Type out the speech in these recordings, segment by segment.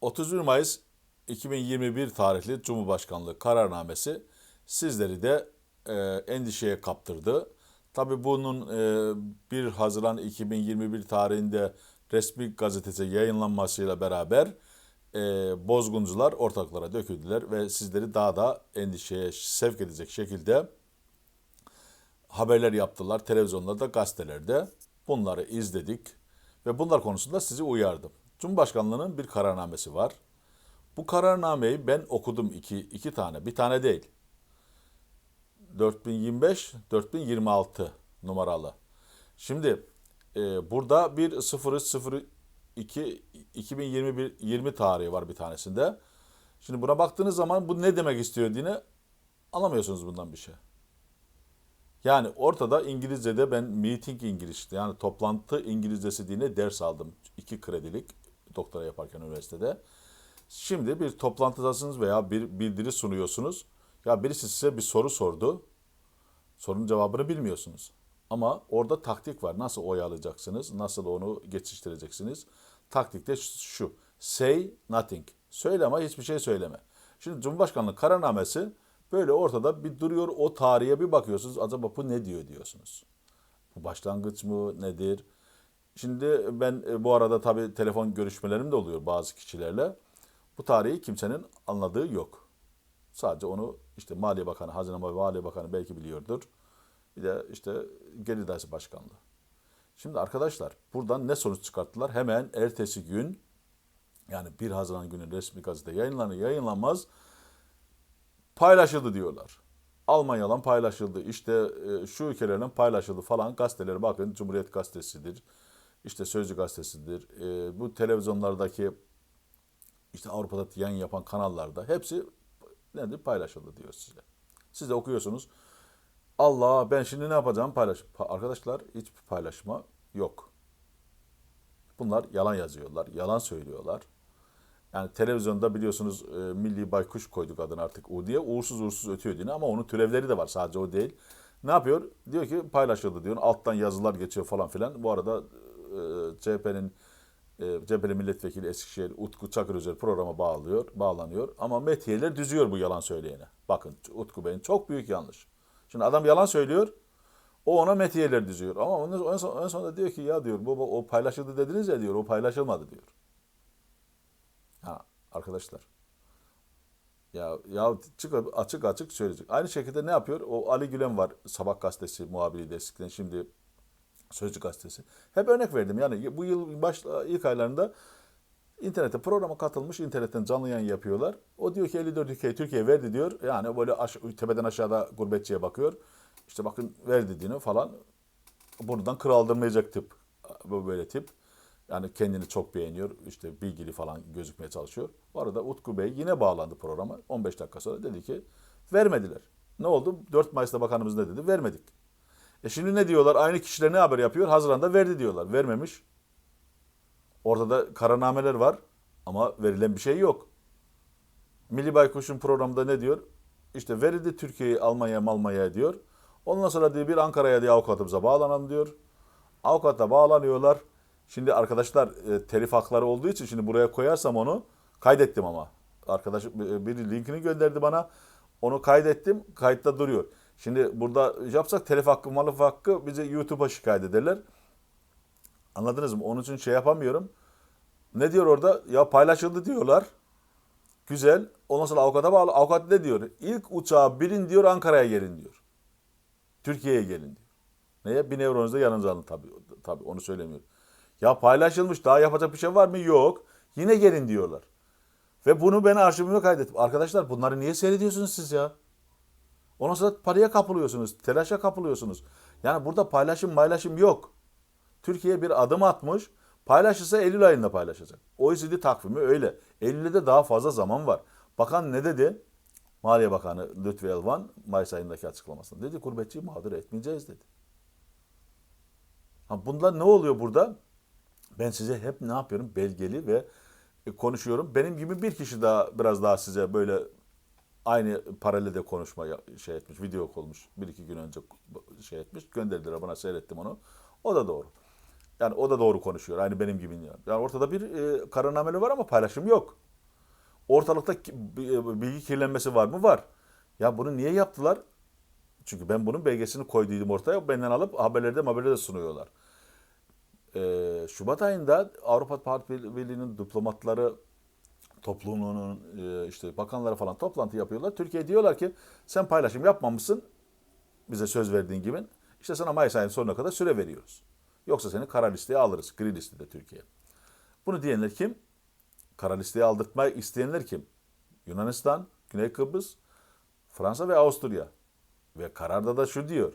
31 Mayıs 2021 tarihli Cumhurbaşkanlığı kararnamesi sizleri de e, endişeye kaptırdı. Tabii bunun e, 1 Haziran 2021 tarihinde resmi gazetesi yayınlanmasıyla beraber e, bozguncular ortaklara döküldüler ve sizleri daha da endişeye sevk edecek şekilde haberler yaptılar televizyonlarda, gazetelerde. Bunları izledik ve bunlar konusunda sizi uyardım. Cumhurbaşkanlığının bir kararnamesi var. Bu kararnameyi ben okudum iki, iki tane, bir tane değil. 4025, 4026 numaralı. Şimdi e, burada bir 0302 2021 20 tarihi var bir tanesinde. Şimdi buna baktığınız zaman bu ne demek istiyor diye anlamıyorsunuz bundan bir şey. Yani ortada İngilizce'de ben meeting İngiliz yani toplantı İngilizcesi diye ders aldım. iki kredilik doktora yaparken üniversitede. Şimdi bir toplantıdasınız veya bir bildiri sunuyorsunuz. Ya birisi size bir soru sordu. Sorunun cevabını bilmiyorsunuz. Ama orada taktik var. Nasıl oyalayacaksınız? Nasıl onu geçiştireceksiniz? Taktik de şu. Say nothing. Söyle ama hiçbir şey söyleme. Şimdi Cumhurbaşkanlığı kararnamesi böyle ortada bir duruyor. O tarihe bir bakıyorsunuz. Acaba bu ne diyor diyorsunuz. Bu başlangıç mı nedir? Şimdi ben e, bu arada tabii telefon görüşmelerim de oluyor bazı kişilerle. Bu tarihi kimsenin anladığı yok. Sadece onu işte Maliye Bakanı, Hazine ve Maliye Bakanı belki biliyordur. Bir de işte Gelir İdaresi Başkanlığı. Şimdi arkadaşlar buradan ne sonuç çıkarttılar? Hemen ertesi gün yani 1 Haziran günü resmi gazete yayınlanır yayınlanmaz paylaşıldı diyorlar. Almanya'dan paylaşıldı. İşte e, şu ülkelerden paylaşıldı falan. Gazetelere bakın. Cumhuriyet Gazetesi'dir. İşte Sözcü Gazetesi'dir. E, bu televizyonlardaki işte Avrupa'da yayın yapan kanallarda hepsi nedir paylaşıldı diyor size. Siz de okuyorsunuz. Allah ben şimdi ne yapacağım paylaş. Arkadaşlar hiçbir paylaşma yok. Bunlar yalan yazıyorlar, yalan söylüyorlar. Yani televizyonda biliyorsunuz e, Milli Baykuş koyduk adını artık U diye. Uğursuz uğursuz ötüyor diye ama onun türevleri de var sadece o değil. Ne yapıyor? Diyor ki paylaşıldı diyor. Alttan yazılar geçiyor falan filan. Bu arada e, CHP'nin e, CHP'li milletvekili Eskişehir Utku Çakırözer programa bağlıyor, bağlanıyor. Ama metiyeler düzüyor bu yalan söyleyene. Bakın Utku Bey'in çok büyük yanlış. Şimdi adam yalan söylüyor. O ona metiyeler düzüyor. Ama en, son, en sonunda diyor ki ya diyor baba o paylaşıldı dediniz ya diyor. O paylaşılmadı diyor. Ha arkadaşlar. Ya ya çık açık açık söyleyecek. Aynı şekilde ne yapıyor? O Ali Gülen var. Sabah gazetesi muhabiri eskiden şimdi Sözcü gazetesi. Hep örnek verdim. Yani bu yıl baş ilk aylarında internete programa katılmış. internetten canlı yayın yapıyorlar. O diyor ki 54 ülkeyi Türkiye verdi diyor. Yani böyle aş tepeden aşağıda gurbetçiye bakıyor. İşte bakın verdi dediğini falan. Buradan kır tip. Böyle tip. Yani kendini çok beğeniyor. İşte bilgili falan gözükmeye çalışıyor. Bu arada Utku Bey yine bağlandı programa. 15 dakika sonra dedi ki vermediler. Ne oldu? 4 Mayıs'ta bakanımız ne dedi? Vermedik. E şimdi ne diyorlar? Aynı kişiler ne haber yapıyor? Haziran'da verdi diyorlar. Vermemiş. Ortada kararnameler var ama verilen bir şey yok. Milli Baykuş'un programında ne diyor? İşte verildi Türkiye'yi Almanya Malmanya diyor. Ondan sonra diyor bir Ankara'ya diye avukatımıza bağlanalım diyor. Avukata bağlanıyorlar. Şimdi arkadaşlar e, telif hakları olduğu için şimdi buraya koyarsam onu kaydettim ama. Arkadaş bir linkini gönderdi bana. Onu kaydettim. Kayıtta duruyor. Şimdi burada yapsak telif hakkı, malif hakkı bize YouTube'a şikayet ederler. Anladınız mı? Onun için şey yapamıyorum. Ne diyor orada? Ya paylaşıldı diyorlar. Güzel. Ondan sonra avukata bağlı. Avukat ne diyor? İlk uçağa binin diyor Ankara'ya gelin diyor. Türkiye'ye gelin diyor. Neye? Bir nevronuzda yanınıza alın tabii. Tabii onu söylemiyorum. Ya paylaşılmış daha yapacak bir şey var mı? Yok. Yine gelin diyorlar. Ve bunu ben arşivime kaydettim. Arkadaşlar bunları niye seyrediyorsunuz siz ya? Ondan sonra paraya kapılıyorsunuz, telaşa kapılıyorsunuz. Yani burada paylaşım paylaşım yok. Türkiye bir adım atmış. Paylaşırsa Eylül ayında paylaşacak. OECD takvimi öyle. Eylül'de daha fazla zaman var. Bakan ne dedi? Maliye Bakanı Lütfi Elvan Mayıs ayındaki açıklamasında. Dedi gurbetçiyi mağdur etmeyeceğiz dedi. Ha bunlar ne oluyor burada? Ben size hep ne yapıyorum? Belgeli ve konuşuyorum. Benim gibi bir kişi daha biraz daha size böyle aynı paralelde konuşma şey etmiş, video olmuş. Bir iki gün önce şey etmiş. Gönderdiler bana seyrettim onu. O da doğru. Yani o da doğru konuşuyor. Aynı benim gibi. Yani ortada bir e, kararnameli var ama paylaşım yok. Ortalıkta ki- bilgi kirlenmesi var mı? Var. Ya bunu niye yaptılar? Çünkü ben bunun belgesini koyduydum ortaya. Benden alıp haberlerde haberlerde sunuyorlar. Ee, Şubat ayında Avrupa Birliği'nin diplomatları topluluğunun e, işte bakanları falan toplantı yapıyorlar. Türkiye diyorlar ki sen paylaşım yapmamışsın bize söz verdiğin gibi. İşte sana Mayıs ayının sonuna kadar süre veriyoruz. Yoksa seni kara listeye alırız. Gri listede Türkiye. Bunu diyenler kim? Kara listeye aldırtmayı isteyenler kim? Yunanistan, Güney Kıbrıs, Fransa ve Avusturya. Ve kararda da şu diyor.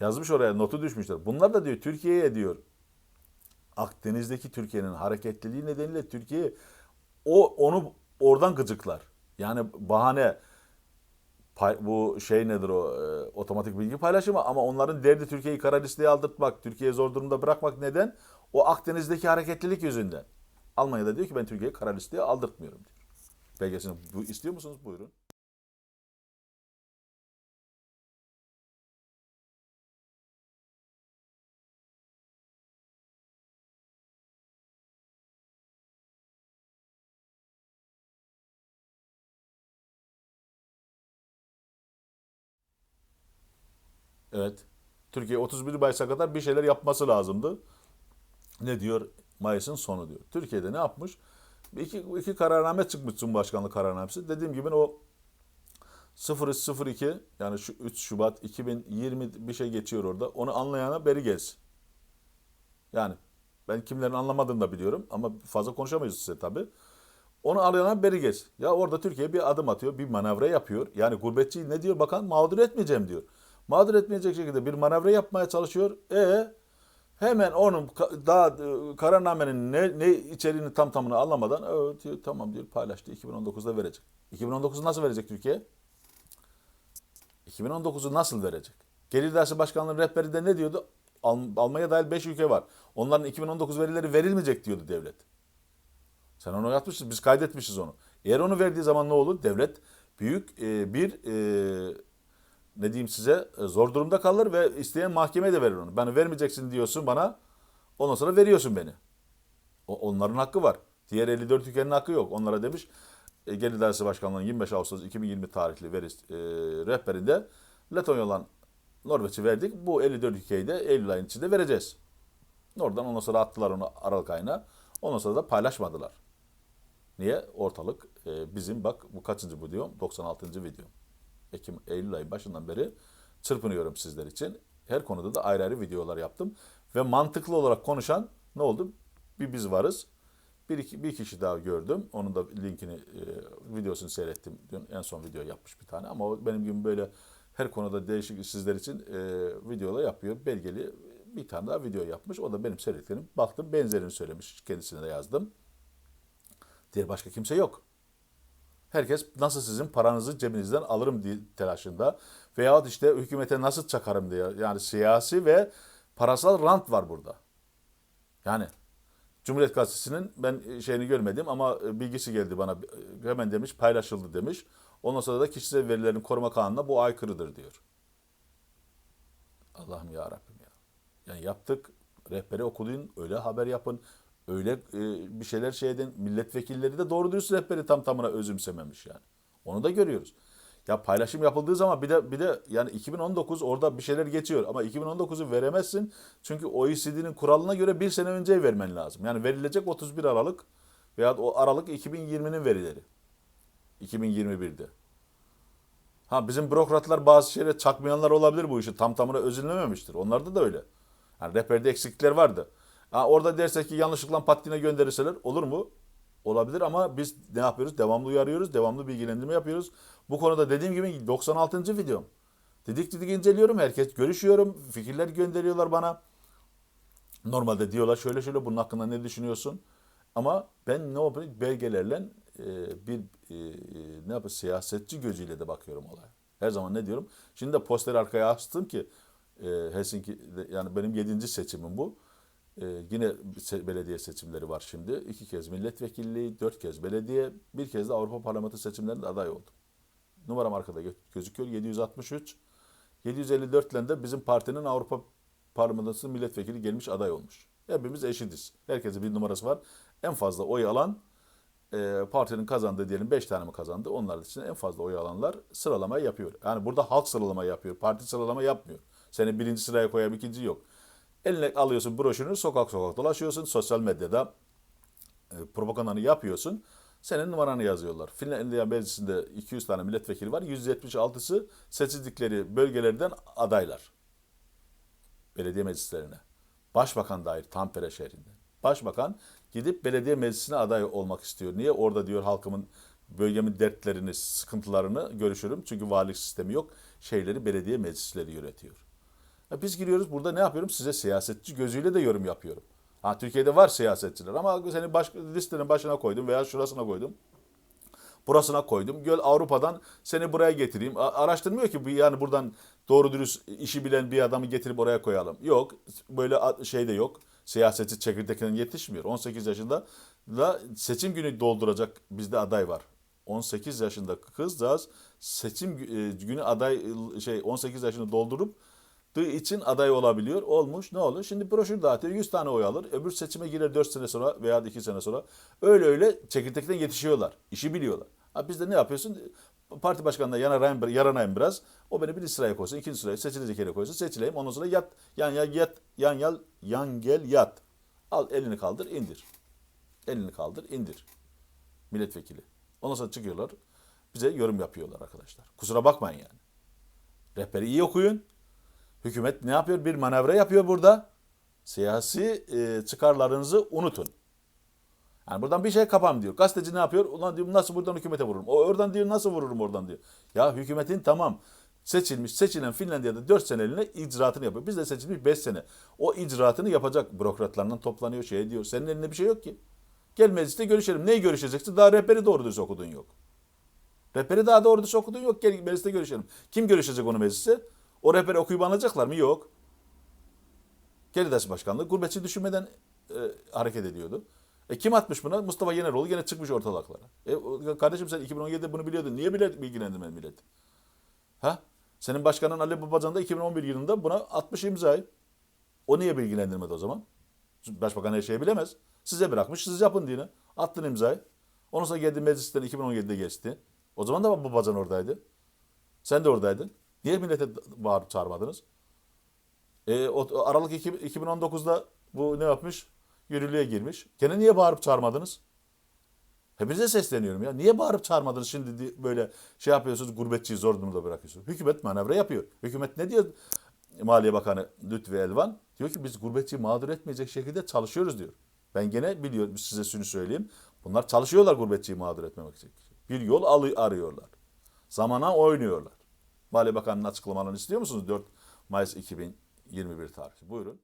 Yazmış oraya notu düşmüşler. Bunlar da diyor Türkiye'ye diyor Akdeniz'deki Türkiye'nin hareketliliği nedeniyle Türkiye o onu oradan gıcıklar. Yani bahane bu şey nedir o e, otomatik bilgi paylaşımı ama onların derdi Türkiye'yi kara listeye aldırtmak, Türkiye'yi zor durumda bırakmak neden? O Akdeniz'deki hareketlilik yüzünden. Almanya'da diyor ki ben Türkiye'yi kara listeye aldırtmıyorum diyor. Belgesini bu, istiyor musunuz? Buyurun. Evet. Türkiye 31 Mayıs'a kadar bir şeyler yapması lazımdı. Ne diyor? Mayıs'ın sonu diyor. Türkiye'de ne yapmış? İki, iki kararname çıkmış Cumhurbaşkanlığı kararnamesi. Dediğim gibi o 0302 yani şu 3 Şubat 2020 bir şey geçiyor orada. Onu anlayana beri gelsin. Yani ben kimlerin anlamadığını da biliyorum ama fazla konuşamayız size tabii. Onu anlayana beri geç. Ya orada Türkiye bir adım atıyor, bir manevra yapıyor. Yani gurbetçi ne diyor bakan? Mağdur etmeyeceğim diyor. Mağdur etmeyecek şekilde bir manevra yapmaya çalışıyor. E hemen onun daha e, kararnamenin ne, ne içeriğini tam tamını anlamadan evet diyor, tamam diyor paylaştı 2019'da verecek. 2019'u nasıl verecek Türkiye? 2019'u nasıl verecek? Gelir Dersi Başkanlığı rehberinde ne diyordu? Al- Almanya dahil 5 ülke var. Onların 2019 verileri verilmeyecek diyordu devlet. Sen onu yapmışsın, biz kaydetmişiz onu. Eğer onu verdiği zaman ne olur? Devlet büyük e, bir e, ne diyeyim size e, zor durumda kalır ve isteyen mahkemeye de verir onu. Bana vermeyeceksin diyorsun bana, ondan sonra veriyorsun beni. O, onların hakkı var. Diğer 54 ülkenin hakkı yok. Onlara demiş e, Gelir Dairesi Başkanlığı'nın 25 Ağustos 2020 tarihli veri e, rehberinde Letonya'dan Norveç'i verdik. Bu 54 ülkeyi de Eylül ayının içinde vereceğiz. Oradan ondan sonra attılar onu Aralık ayına. Ondan sonra da paylaşmadılar. Niye? Ortalık e, bizim bak bu kaçıncı videom? 96. videom. Ekim, Eylül ayı başından beri çırpınıyorum sizler için. Her konuda da ayrı ayrı videolar yaptım. Ve mantıklı olarak konuşan ne oldu? Bir biz varız. Bir, iki, bir kişi daha gördüm. Onun da linkini, e, videosunu seyrettim. Dün en son video yapmış bir tane. Ama benim gibi böyle her konuda değişik sizler için e, videolar yapıyor. Belgeli bir tane daha video yapmış. O da benim seyrettiklerim. Baktım benzerini söylemiş. Kendisine de yazdım. Diğer başka kimse yok. Herkes nasıl sizin paranızı cebinizden alırım diye telaşında veyahut işte hükümete nasıl çakarım diye. Yani siyasi ve parasal rant var burada. Yani Cumhuriyet Gazetesi'nin ben şeyini görmedim ama bilgisi geldi bana. Hemen demiş paylaşıldı demiş. Ondan sonra da kişisel verilerin koruma kanununa bu aykırıdır diyor. Allah'ım ya Rabbim ya. Yani yaptık. Rehberi okuyun, öyle haber yapın. Öyle e, bir şeyler şey edin. Milletvekilleri de doğru dürüst rehberi tam tamına özümsememiş yani. Onu da görüyoruz. Ya paylaşım yapıldığı zaman bir de bir de yani 2019 orada bir şeyler geçiyor ama 2019'u veremezsin. Çünkü OECD'nin kuralına göre bir sene önce vermen lazım. Yani verilecek 31 Aralık veya o Aralık 2020'nin verileri. 2021'de. Ha bizim bürokratlar bazı şeyleri çakmayanlar olabilir bu işi. Tam tamına özünlememiştir. Onlarda da öyle. Yani rehberde eksiklikler vardı. Ha, orada dersek ki yanlışlıkla patline gönderirseler olur mu? Olabilir ama biz ne yapıyoruz? Devamlı uyarıyoruz, devamlı bilgilendirme yapıyoruz. Bu konuda dediğim gibi 96. videom. Didik didik inceliyorum, herkes görüşüyorum, fikirler gönderiyorlar bana. Normalde diyorlar şöyle şöyle bunun hakkında ne düşünüyorsun? Ama ben ne yapayım belgelerle e, bir e, ne yapayım siyasetçi gözüyle de bakıyorum olaya. Her zaman ne diyorum? Şimdi de posteri arkaya astım ki e, Helsinki yani benim yedinci seçimim bu. E, yine belediye seçimleri var şimdi. İki kez milletvekilliği, dört kez belediye, bir kez de Avrupa Parlamento seçimlerinde aday oldum. Numaram arkada gö- gözüküyor 763. 754 ile de bizim partinin Avrupa Parlamentosu milletvekili gelmiş aday olmuş. Hepimiz eşitiz. Herkesin bir numarası var. En fazla oy alan e, partinin kazandığı diyelim 5 tane mi kazandı? Onlar içinde en fazla oy alanlar sıralamayı yapıyor. Yani burada halk sıralama yapıyor. Parti sıralama yapmıyor. Seni birinci sıraya koyar, ikinci yok. Eline alıyorsun broşürünü, sokak sokak dolaşıyorsun. Sosyal medyada e, propagandanı yapıyorsun. Senin numaranı yazıyorlar. Finlandiya Meclisi'nde 200 tane milletvekili var. 176'sı seçildikleri bölgelerden adaylar. Belediye meclislerine. Başbakan dair Tampere şehrinde. Başbakan gidip belediye meclisine aday olmak istiyor. Niye? Orada diyor halkımın, bölgemin dertlerini, sıkıntılarını görüşürüm. Çünkü valilik sistemi yok. Şeyleri belediye meclisleri yönetiyor. Ya biz giriyoruz burada ne yapıyorum? Size siyasetçi gözüyle de yorum yapıyorum. Ha Türkiye'de var siyasetçiler ama seni baş, listenin başına koydum veya şurasına koydum. Burasına koydum. Göl Avrupa'dan seni buraya getireyim. A- Araştırmıyor ki yani buradan doğru dürüst işi bilen bir adamı getirip oraya koyalım. Yok. Böyle şey de yok. Siyasetçi çekirdekten yetişmiyor. 18 yaşında da seçim günü dolduracak bizde aday var. 18 yaşında kızcağız seçim e, günü aday şey 18 yaşını doldurup için aday olabiliyor. Olmuş ne olur? Şimdi broşür dağıtıyor 100 tane oy alır. Öbür seçime girer 4 sene sonra veya 2 sene sonra. Öyle öyle çekirdekten yetişiyorlar. İşi biliyorlar. Ha biz de ne yapıyorsun? Parti başkanına yanarayım, yaranayım biraz. O beni bir sıraya koysun, ikinci sıraya seçilecek yere koysun. Seçileyim. Ondan sonra yat, yan yat, yat, yan yal, yan gel yat. Al elini kaldır, indir. Elini kaldır, indir. Milletvekili. Ondan sonra çıkıyorlar. Bize yorum yapıyorlar arkadaşlar. Kusura bakmayın yani. Rehberi iyi okuyun. Hükümet ne yapıyor? Bir manevra yapıyor burada. Siyasi e, çıkarlarınızı unutun. Yani buradan bir şey kapam diyor. Gazeteci ne yapıyor? Ulan diyor nasıl buradan hükümete vururum? O oradan diyor nasıl vururum oradan diyor. Ya hükümetin tamam seçilmiş, seçilen Finlandiya'da 4 seneliğine icraatını yapıyor. Biz de seçilmiş 5 sene. O icraatını yapacak bürokratlarından toplanıyor şey diyor. Senin elinde bir şey yok ki. Gel mecliste görüşelim. Neyi görüşeceksin? Daha rehberi doğru düz okudun yok. Rehberi daha doğru düz okudun yok. Gel mecliste görüşelim. Kim görüşecek onu mecliste? O rehberi okuyup alacaklar mı? Yok. Geridaş Başkanlığı gurbetçi düşünmeden e, hareket ediyordu. E kim atmış buna? Mustafa Yeneroğlu gene çıkmış ortalıklara. E, kardeşim sen 2017'de bunu biliyordun. Niye bile bilgilendirmedin milleti? Ha? Senin başkanın Ali Babacan da 2011 yılında buna atmış imzayı. O niye bilgilendirmedi o zaman? Başbakan her şeyi bilemez. Size bırakmış, siz yapın diye. Attın imzayı. Ondan sonra geldi meclisten 2017'de geçti. O zaman da Babacan oradaydı. Sen de oradaydın. Niye millete bağırıp çağırmadınız? E, o, Aralık iki- 2019'da bu ne yapmış? Yürürlüğe girmiş. Gene niye bağırıp çağırmadınız? Hepinize sesleniyorum ya. Niye bağırıp çağırmadınız şimdi di- böyle şey yapıyorsunuz gurbetçiyi zor durumda bırakıyorsunuz. Hükümet manevra yapıyor. Hükümet ne diyor? Maliye Bakanı Lütfi Elvan diyor ki biz gurbetçiyi mağdur etmeyecek şekilde çalışıyoruz diyor. Ben gene biliyorum size şunu söyleyeyim. Bunlar çalışıyorlar gurbetçiyi mağdur etmemek için. Bir yol arıyorlar. Zamana oynuyorlar. Maliye Bakanı'nın açıklamalarını istiyor musunuz? 4 Mayıs 2021 tarihi. Buyurun.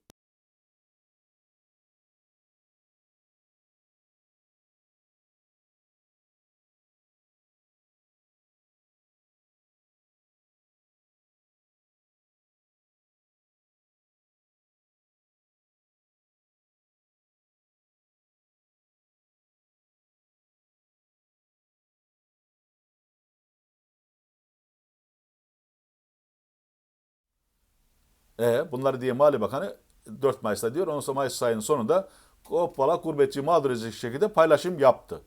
E, bunları diye Maliye Bakanı 4 Mayıs'ta diyor. Ondan sonra Mayıs ayının sonunda Hoppala gurbetçi mağdur edecek şekilde paylaşım yaptı.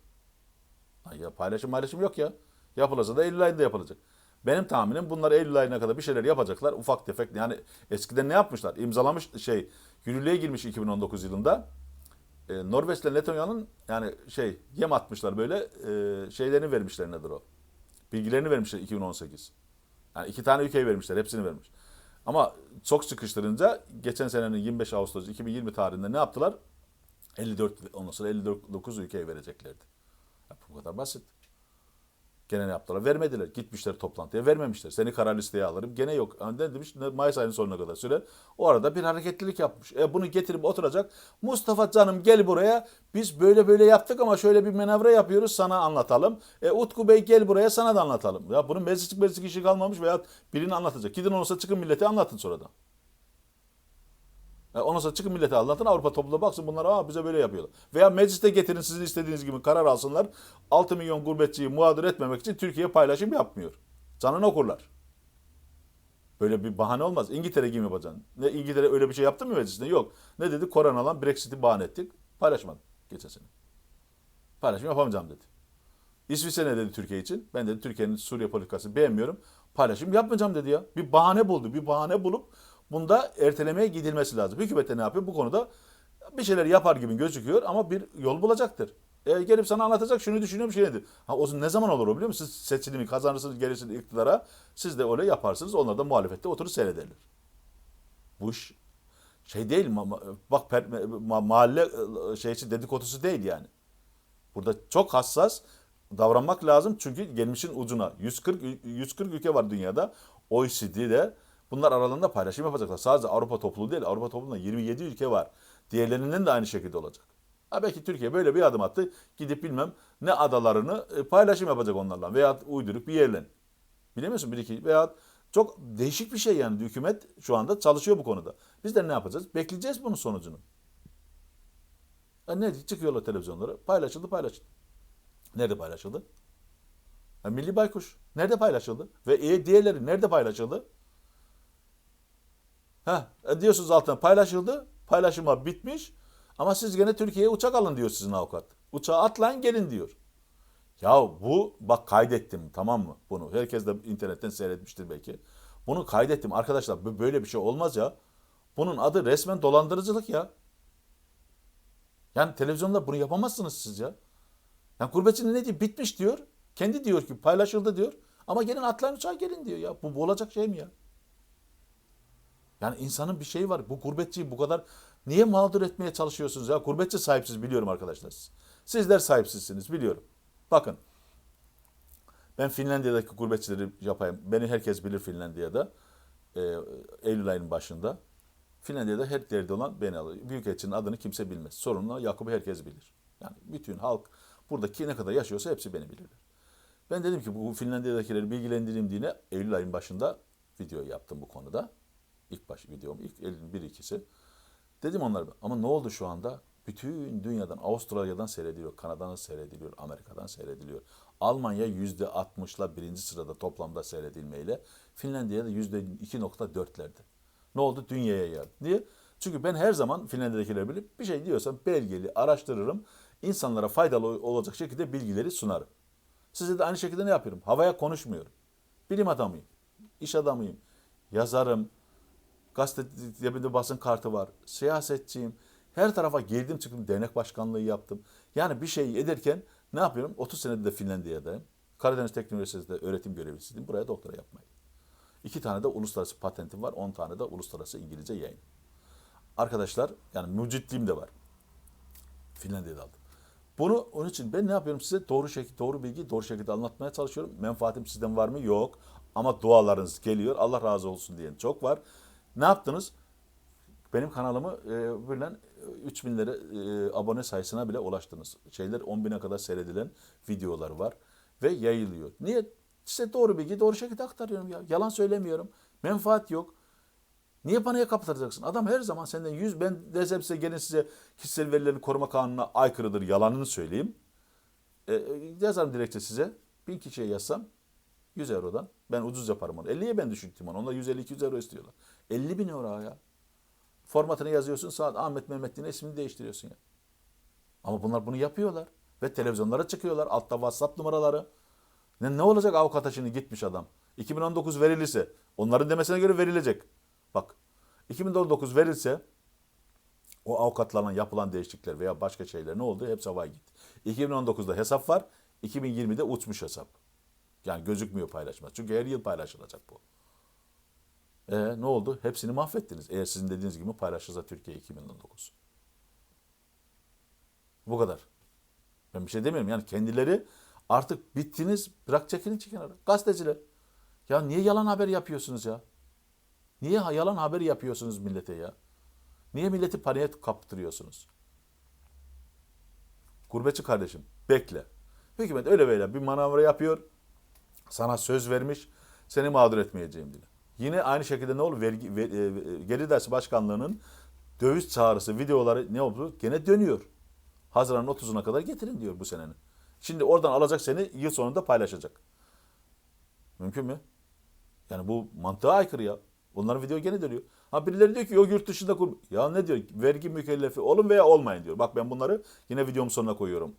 Ya paylaşım paylaşım yok ya. Yapılırsa da Eylül ayında yapılacak. Benim tahminim bunlar Eylül ayına kadar bir şeyler yapacaklar. Ufak tefek yani eskiden ne yapmışlar? İmzalamış şey yürürlüğe girmiş 2019 yılında. E, Norveç'le Letonya'nın yani şey yem atmışlar böyle e, şeylerini vermişler nedir o? Bilgilerini vermişler 2018. Yani iki tane ülkeyi vermişler. Hepsini vermiş. Ama çok sıkıştırınca geçen senenin 25 Ağustos 2020 tarihinde ne yaptılar? 54 ondan sonra 59 ülkeye vereceklerdi. Ya bu kadar basit. Gene ne yaptılar? Vermediler. Gitmişler toplantıya vermemişler. Seni kara listeye alırım. Gene yok. Ne demiş? Mayıs ayının sonuna kadar süre. O arada bir hareketlilik yapmış. E bunu getirip oturacak. Mustafa canım gel buraya. Biz böyle böyle yaptık ama şöyle bir manevra yapıyoruz. Sana anlatalım. E Utku Bey gel buraya sana da anlatalım. Ya bunun meclislik meclislik işi kalmamış veya birini anlatacak. Gidin olsa çıkın millete anlatın sonradan. E ondan sonra çıkın millete anlatın Avrupa topluluğuna baksın bunlar aa bize böyle yapıyorlar. Veya mecliste getirin sizin istediğiniz gibi karar alsınlar. 6 milyon gurbetçiyi mağdur etmemek için Türkiye paylaşım yapmıyor. Canını okurlar. Böyle bir bahane olmaz. İngiltere gibi yapacaksın. Ne İngiltere öyle bir şey yaptı mı meclisinde? Yok. Ne dedi? Koronadan Brexit'i bahane ettik. Paylaşmadı geçen sene. Paylaşım yapamayacağım dedi. İsviçre ne dedi Türkiye için? Ben dedi Türkiye'nin Suriye politikası beğenmiyorum. Paylaşım yapmayacağım dedi ya. Bir bahane buldu. Bir bahane bulup bunda ertelemeye gidilmesi lazım. Hükümet de ne yapıyor? Bu konuda bir şeyler yapar gibi gözüküyor ama bir yol bulacaktır. E, gelip sana anlatacak şunu düşünüyorum şey nedir? Ha, o ne zaman olur o biliyor musunuz? Siz seçilimi kazanırsınız gelirsiniz iktidara. Siz de öyle yaparsınız. Onlar da muhalefette oturup seyrederler. Bu iş şey değil bak per- ma- mahalle e, şeysi dedikodusu değil yani. Burada çok hassas davranmak lazım çünkü gelmişin ucuna 140 ül- 140 ülke var dünyada. OECD'de bunlar aralarında paylaşım yapacaklar. Sadece Avrupa topluluğu değil. Avrupa topluluğunda 27 ülke var. Diğerlerinin de aynı şekilde olacak. Ha belki Türkiye böyle bir adım attı. Gidip bilmem ne adalarını e, paylaşım yapacak onlarla veya uydurup bir yerle. Bilemiyorsun bir iki veya çok değişik bir şey yani hükümet şu anda çalışıyor bu konuda. Biz de ne yapacağız? Bekleyeceğiz bunun sonucunu. Ha ne çıkıyorlar televizyonlara? Paylaşıldı paylaşıldı. Nerede paylaşıldı? Ha, Milli Baykuş. Nerede paylaşıldı? Ve e, diğerleri nerede paylaşıldı? E, diyorsunuz altına paylaşıldı. Paylaşıma bitmiş. Ama siz gene Türkiye'ye uçak alın diyor sizin avukat. Uçağa atlayın gelin diyor. Ya bu bak kaydettim tamam mı bunu? Herkes de internetten seyretmiştir belki. Bunu kaydettim arkadaşlar böyle bir şey olmaz ya. Bunun adı resmen dolandırıcılık ya. Yani televizyonda bunu yapamazsınız siz ya. Yani gurbetçinin ne diyor? Bitmiş diyor. Kendi diyor ki paylaşıldı diyor. Ama gelin atlayın uçağa gelin diyor ya. Bu, bu olacak şey mi ya? Yani insanın bir şeyi var. Bu gurbetçiyi bu kadar niye mağdur etmeye çalışıyorsunuz ya? Gurbetçi sahipsiz biliyorum arkadaşlar. siz. Sizler sahipsizsiniz biliyorum. Bakın. Ben Finlandiya'daki gurbetçileri yapayım. Beni herkes bilir Finlandiya'da. Ee, Eylül ayının başında. Finlandiya'da her derdi olan beni alır. Büyükelçinin adını kimse bilmez. Sorunla Yakup'u herkes bilir. Yani bütün halk buradaki ne kadar yaşıyorsa hepsi beni bilirler. Ben dedim ki bu Finlandiya'dakileri bilgilendireyim diye Eylül ayının başında video yaptım bu konuda. İlk baş videom, ilk Eylül'ün bir ikisi. Dedim onlara ama ne oldu şu anda? Bütün dünyadan, Avustralya'dan seyrediliyor, Kanada'dan seyrediliyor, Amerika'dan seyrediliyor. Almanya yüzde 60'la birinci sırada toplamda seyredilmeyle. Finlandiya'da yüzde 2.4'lerde. Ne oldu? Dünyaya yayıldı. Niye? Çünkü ben her zaman Finlandiya'dakileri bilip bir şey diyorsam belgeli, araştırırım. insanlara faydalı olacak şekilde bilgileri sunarım. Size de aynı şekilde ne yapıyorum? Havaya konuşmuyorum. Bilim adamıyım, iş adamıyım, yazarım, gazete cebimde basın kartı var, siyasetçiyim. Her tarafa girdim çıktım, dernek başkanlığı yaptım. Yani bir şey ederken ne yapıyorum? 30 senedir de Finlandiya'dayım. Karadeniz Teknik Üniversitesi'nde öğretim görevlisiydim. Buraya doktora yapmaya. İki tane de uluslararası patentim var, 10 tane de uluslararası İngilizce yayın. Arkadaşlar yani mucitliğim de var. Finlandiya'da aldım. Bunu onun için ben ne yapıyorum size doğru şekilde doğru bilgi doğru şekilde anlatmaya çalışıyorum. Menfaatim sizden var mı? Yok. Ama dualarınız geliyor. Allah razı olsun diyen çok var. Ne yaptınız? Benim kanalımı e, böyle 3000 lira abone sayısına bile ulaştınız. Şeyler 10 bine kadar seyredilen videolar var ve yayılıyor. Niye? Size doğru bilgi doğru şekilde aktarıyorum ya. Yalan söylemiyorum. Menfaat yok. Niye bana kapatacaksın? Adam her zaman senden 100 ben desem size gelin size kişisel verilerini koruma kanununa aykırıdır yalanını söyleyeyim. E, e, yazarım dilekçe size. Bin kişiye yazsam 100 eurodan ben ucuz yaparım onu. 50'ye ben düşüktüm onu. Onlar 150-200 euro istiyorlar. 50 bin euro ya. Formatını yazıyorsun saat Ahmet Mehmet ismini değiştiriyorsun ya. Ama bunlar bunu yapıyorlar. Ve televizyonlara çıkıyorlar. Altta WhatsApp numaraları. Ne, ne olacak avukata şimdi gitmiş adam. 2019 verilirse onların demesine göre verilecek. Bak 2019 verilse o avukatlarla yapılan değişiklikler veya başka şeyler ne oldu? Hepsi havaya gitti. 2019'da hesap var. 2020'de uçmuş hesap. Yani gözükmüyor paylaşma. Çünkü her yıl paylaşılacak bu. E ne oldu? Hepsini mahvettiniz. Eğer sizin dediğiniz gibi paylaşırsa Türkiye 2019. Bu kadar. Ben bir şey demiyorum. Yani kendileri artık bittiniz. Bırak çekilin kenara. Gazeteciler. Ya niye yalan haber yapıyorsunuz ya? Niye yalan haber yapıyorsunuz millete ya? Niye milleti paniğe kaptırıyorsunuz? Gurbetçi kardeşim bekle. Hükümet öyle böyle bir manavra yapıyor. Sana söz vermiş. Seni mağdur etmeyeceğim diye. Yine aynı şekilde ne olur? Vergi, ver, e, Gelir Dersi Başkanlığı'nın döviz çağrısı videoları ne oldu? Gene dönüyor. Haziran'ın 30'una kadar getirin diyor bu senenin. Şimdi oradan alacak seni yıl sonunda paylaşacak. Mümkün mü? Yani bu mantığa aykırı ya. Onların video gene dönüyor. Ha birileri diyor ki o yurt dışında kur. Ya ne diyor? Vergi mükellefi olun veya olmayın diyor. Bak ben bunları yine videomun sonuna koyuyorum.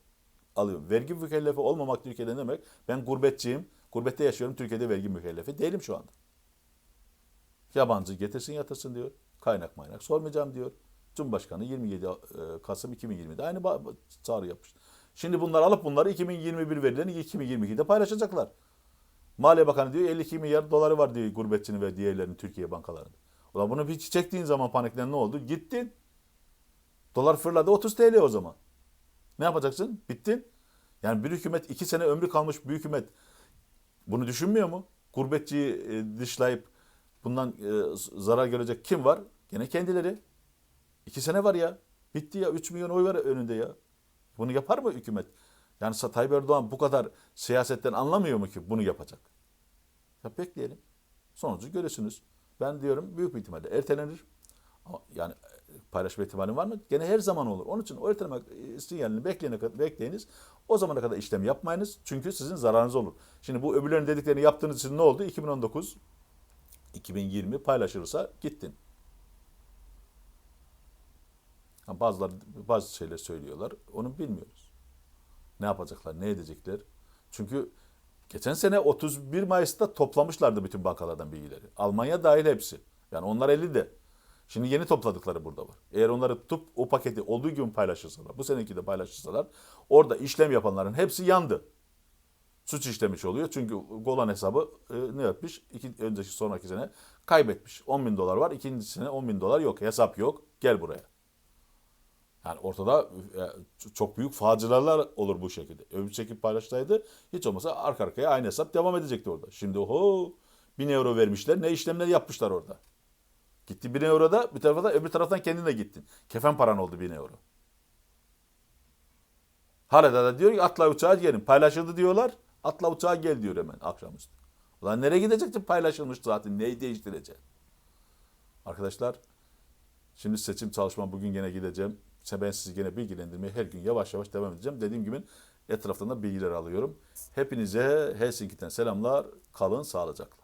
alıyorum. Vergi mükellefi olmamak Türkiye'de ne demek? Ben gurbetçiyim. Gurbette yaşıyorum. Türkiye'de vergi mükellefi değilim şu anda. Yabancı getirsin yatırsın diyor. Kaynak maynak sormayacağım diyor. Cumhurbaşkanı 27 e, Kasım 2020'de aynı çağrı yapmış. Şimdi bunlar alıp bunları 2021 verilerini 2022'de paylaşacaklar. Maliye Bakanı diyor 52 milyar doları var diyor gurbetçinin ve diğerlerinin Türkiye bankalarında. Ulan bunu bir çektiğin zaman paniklen ne oldu? Gittin. Dolar fırladı 30 TL o zaman. Ne yapacaksın? Bittin. Yani bir hükümet iki sene ömrü kalmış bir hükümet bunu düşünmüyor mu? Gurbetçiyi e, dışlayıp bundan e, zarar görecek kim var? Gene kendileri. İki sene var ya. Bitti ya. 3 milyon oy var önünde ya. Bunu yapar mı hükümet? Yani Tayyip Erdoğan bu kadar siyasetten anlamıyor mu ki bunu yapacak? Ya bekleyelim. Sonucu görürsünüz. Ben diyorum büyük bir ihtimalle ertelenir. Ama yani paylaşma ihtimali var mı? Gene her zaman olur. Onun için o erteleme sinyalini bekleyene kadar bekleyiniz. O zamana kadar işlem yapmayınız. Çünkü sizin zararınız olur. Şimdi bu öbürlerin dediklerini yaptığınız için ne oldu? 2019 2020 paylaşılırsa gittin. Ha, bazıları bazı şeyler söylüyorlar. Onu bilmiyoruz. Ne yapacaklar, ne edecekler? Çünkü geçen sene 31 Mayıs'ta toplamışlardı bütün bankalardan bilgileri. Almanya dahil hepsi. Yani onlar elinde. Şimdi yeni topladıkları burada var. Eğer onları tutup o paketi olduğu gibi paylaşırsalar, bu seneki de paylaşırsalar orada işlem yapanların hepsi yandı. Suç işlemiş oluyor. Çünkü Golan hesabı e, ne yapmış? İki, önceki sonraki sene kaybetmiş. 10 bin dolar var. İkinci sene 10 bin dolar yok. Hesap yok. Gel buraya. Yani ortada e, çok büyük facialar olur bu şekilde. Öbür çekip paylaşsaydı hiç olmasa arka arkaya aynı hesap devam edecekti orada. Şimdi oho 1000 euro vermişler ne işlemler yapmışlar orada. Gitti 1000 euro da bir tarafa da öbür taraftan kendin de gittin. Kefen paran oldu 1000 euro. Hala da diyor ki atla uçağa gelin. Paylaşıldı diyorlar. Atla uçağa gel diyor hemen akşamüstü. Ulan nereye gidecektin paylaşılmış zaten. Neyi değiştireceksin? Arkadaşlar şimdi seçim çalışmam bugün gene gideceğim. Ben sizi gene bilgilendirmeye her gün yavaş yavaş devam edeceğim. Dediğim gibi etraftan da bilgiler alıyorum. Hepinize Helsinki'den selamlar. Kalın sağlıcakla.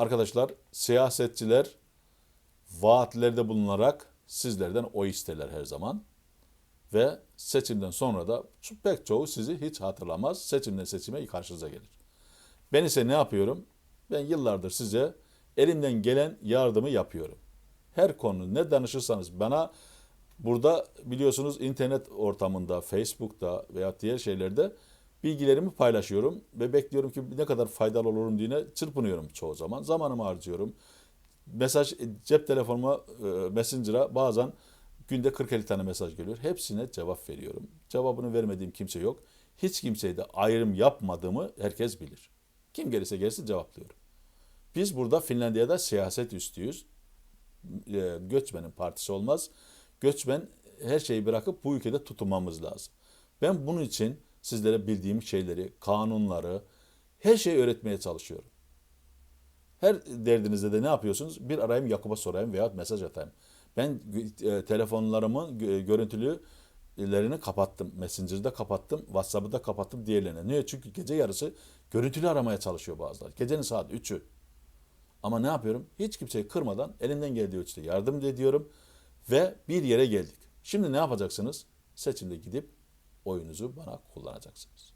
Arkadaşlar siyasetçiler vaatlerde bulunarak sizlerden oy isterler her zaman. Ve seçimden sonra da pek çoğu sizi hiç hatırlamaz. Seçimden seçime karşınıza gelir. Ben ise ne yapıyorum? Ben yıllardır size elimden gelen yardımı yapıyorum. Her konu ne danışırsanız bana burada biliyorsunuz internet ortamında, Facebook'ta veya diğer şeylerde bilgilerimi paylaşıyorum ve bekliyorum ki ne kadar faydalı olurum diye çırpınıyorum çoğu zaman. Zamanımı harcıyorum. Mesaj cep telefonuma, e, Messenger'a bazen günde 40-50 tane mesaj geliyor. Hepsine cevap veriyorum. Cevabını vermediğim kimse yok. Hiç kimseye de ayrım yapmadığımı herkes bilir. Kim gelirse gelsin cevaplıyorum. Biz burada Finlandiya'da siyaset üstüyüz. E, Göçmenin partisi olmaz. Göçmen her şeyi bırakıp bu ülkede tutunmamız lazım. Ben bunun için sizlere bildiğim şeyleri, kanunları, her şeyi öğretmeye çalışıyorum. Her derdinizde de ne yapıyorsunuz? Bir arayayım Yakup'a sorayım veya mesaj atayım. Ben e, telefonlarımın gö- görüntülülerini kapattım. Messenger'da kapattım, WhatsApp'ı da kapattım diğerlerine. Niye? Çünkü gece yarısı görüntülü aramaya çalışıyor bazıları. Gecenin saat 3'ü. Ama ne yapıyorum? Hiç kimseyi kırmadan elimden geldiği ölçüde yardım ediyorum ve bir yere geldik. Şimdi ne yapacaksınız? Seçimde gidip oyunuzu bana kullanacaksınız.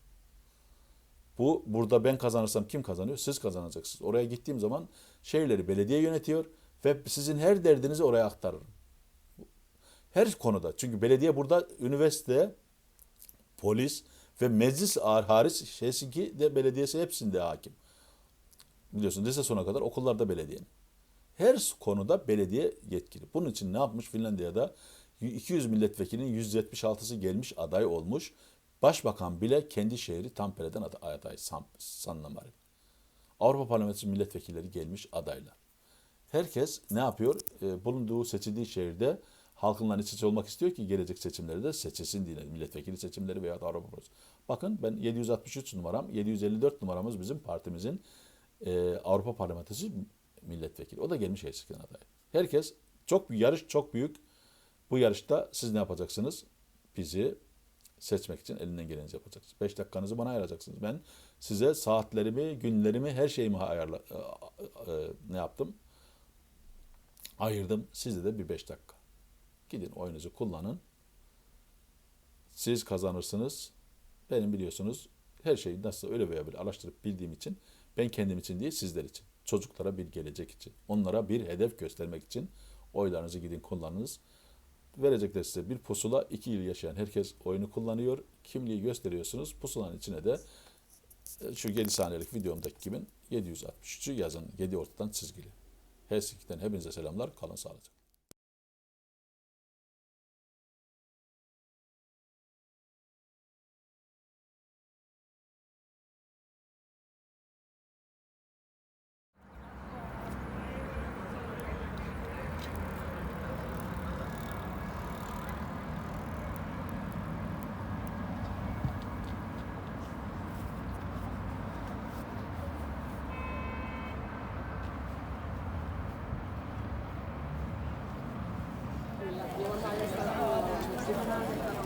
Bu burada ben kazanırsam kim kazanıyor? Siz kazanacaksınız. Oraya gittiğim zaman şehirleri belediye yönetiyor ve sizin her derdinizi oraya aktarırım. Her konuda. Çünkü belediye burada üniversite, polis Ve meclis hariç Helsinki de belediyesi hepsinde hakim. Biliyorsun lise sona kadar okullarda belediyenin. Her konuda belediye yetkili. Bunun için ne yapmış Finlandiya'da? 200 milletvekilinin 176'sı gelmiş aday olmuş. Başbakan bile kendi şehri Tampere'den aday, aday San, Sanna Marin. Avrupa Parlamentosu milletvekilleri gelmiş adaylar. Herkes ne yapıyor? E, bulunduğu seçildiği şehirde halkınla iç olmak istiyor ki gelecek seçimlerde seçilsin diye milletvekili seçimleri veya Avrupa Parlamentosu. Bakın ben 763 numaram, 754 numaramız bizim partimizin e, Avrupa Parlamentosu milletvekili. O da gelmiş Helsinki'den aday. Herkes çok büyük yarış çok büyük. Bu yarışta siz ne yapacaksınız? Bizi seçmek için elinden geleni yapacaksınız. 5 dakikanızı bana ayıracaksınız. Ben size saatlerimi, günlerimi, her şeyimi ayarla, e, e, ne yaptım? Ayırdım. Sizde de bir 5 dakika. Gidin oyunuzu kullanın. Siz kazanırsınız. Benim biliyorsunuz her şeyi nasıl öyle veya böyle araştırıp bildiğim için ben kendim için değil sizler için. Çocuklara bir gelecek için. Onlara bir hedef göstermek için oylarınızı gidin kullanınız. Verecekler size bir pusula iki yıl yaşayan herkes oyunu kullanıyor. Kimliği gösteriyorsunuz. Pusulanın içine de e, şu 7 saniyelik videomdaki kimin 763'ü yazın. 7 ortadan çizgili. Helsinki'den hepinize selamlar. Kalın sağlıcakla. Thank you.